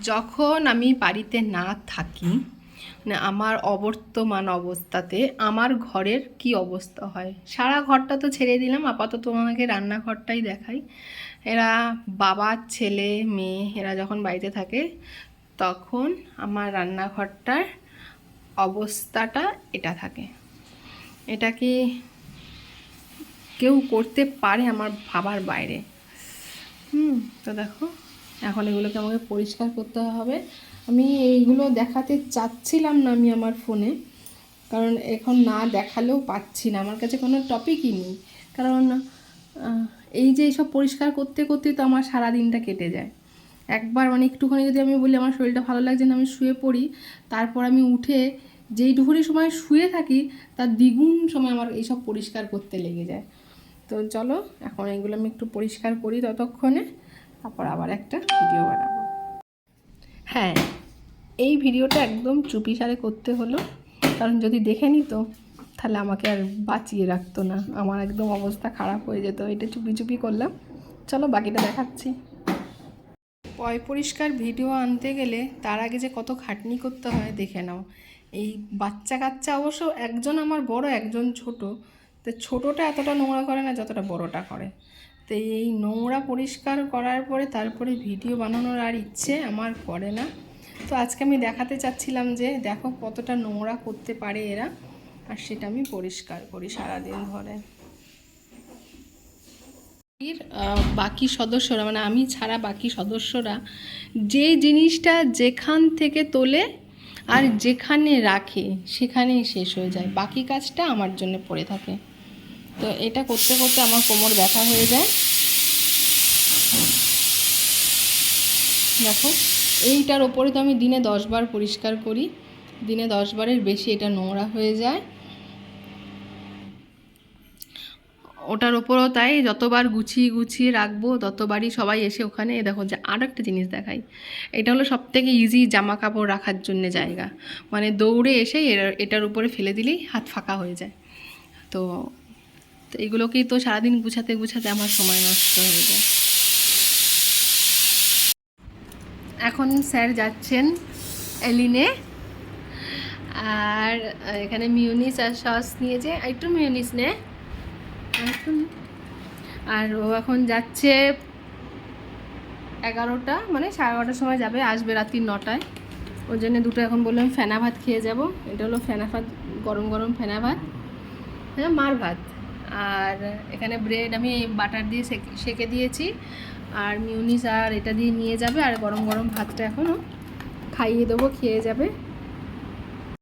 যখন আমি বাড়িতে না থাকি মানে আমার অবর্তমান অবস্থাতে আমার ঘরের কি অবস্থা হয়? সারা ঘরটা তো ছেড়ে দিলাম, আপাতত আমাকে রান্নাঘরটাই দেখাই। এরা বাবা, ছেলে, মেয়ে, এরা যখন বাড়িতে থাকে, তখন আমার রান্নাঘরটার অবস্থাটা এটা থাকে। এটা কি কেউ করতে পারে আমার ভাবার বাইরে? হুম, তো দেখো। এখন এগুলোকে আমাকে পরিষ্কার করতে হবে। আমি এইগুলো দেখাতে চাচ্ছিলাম না আমি আমার ফোনে, কারণ এখন না দেখালেও পাচ্ছি না। আমার কাছে কোনো টপিকই নেই। কারণ এই যে এইসব পরিষ্কার করতে করতে তো আমার সারা দিনটা কেটে যায়। একবার মানে একটুখানি যদি আমি বলি আমার শরীরটা ভালো লাগছে না, আমি শুয়ে পড়ি, তারপর আমি উঠে যেইটুকুনি সময় শুয়ে থাকি, তার দ্বিগুণ সময় আমার এইসব পরিষ্কার করতে লেগে যায়। তো চলো, এখন এগুলো আমি একটু পরিষ্কার করি ততক্ষণে। তারপর আবার একটা ভিডিও বানাবো। হ্যাঁ এই ভিডিওটা একদম চুপি সারে করতে হলো, কারণ যদি দেখে নিত, তাহলে আমাকে আর বাঁচিয়ে রাখতো না। আমার একদম অবস্থা খারাপ হয়ে যেত, এটা চুপি চুপি করলাম। চলো বাকিটা দেখাচ্ছি। পয় পরিষ্কার ভিডিও আনতে গেলে তার আগে যে কত খাটনি করতে হয় দেখে নাও। এই বাচ্চা কাচ্চা অবশ্য একজন আমার বড়, একজন ছোট। তো ছোটোটা এতটা নোংরা করে না, যতটা বড়টা করে। তো এই নোংরা পরিষ্কার করার পরে তারপরে ভিডিও বানানোর আর ইচ্ছে আমার করে না। তো আজকে আমি দেখাতে চাচ্ছিলাম যে দেখো কতটা নোংরা করতে পারে এরা। আর সেটা আমি পরিষ্কার করি সারাদিন ধরে। বাকি সদস্যরা মানে আমি ছাড়া বাকি সদস্যরা, যে জিনিসটা যেখান থেকে তোলে আর যেখানে রাখে, সেখানেই শেষ হয়ে যায়। বাকি কাজটা আমার জন্য পড়ে থাকে। তো এটা করতে করতে আমার কোমর ব্যথা হয়ে যায়। দেখো, এইটার ওপরে তো আমি দিনে দশ বার পরিষ্কার করি। দিনে দশ বারের বেশি এটা নোংরা হয়ে যায়। ওটার ওপরও তাই, যতবার গুছিয়ে গুছিয়ে রাখব, ততবারই সবাই এসে ওখানে দেখো যে আর একটা জিনিস দেখাই। এটা হলো সব থেকে ইজি জামা কাপড় রাখার জন্য জায়গা। মানে দৌড়ে এসে এটার উপরে ফেলে দিলেই হাত ফাঁকা হয়ে যায়। তো তো এগুলোকেই তো সারাদিন গুছাতে গুছাতে আমার সময় নষ্ট হয়ে যায়। এখন স্যার যাচ্ছেন এলিনে। আর এখানে মিউনিস আর সস নিয়েছে একটু মিউনিস নে। আর ও এখন যাচ্ছে এগারোটা মানে সাড়ে এগারোটার সময় যাবে, আসবে রাত্রি নটায়। ওর জন্য দুটো এখন বললাম ফেনা ভাত খেয়ে যাব। এটা হলো ফেনা ভাত, গরম গরম ফেনা ভাত। হ্যাঁ মার ভাত। আর এখানে ব্রেড আমি বাটার দিয়ে সেকে- দিয়েছি। আর মিউনিস আর এটা দিয়ে নিয়ে যাবে। আর গরম গরম ভাতটা এখনও খাইয়ে দেবো, খেয়ে যাবে।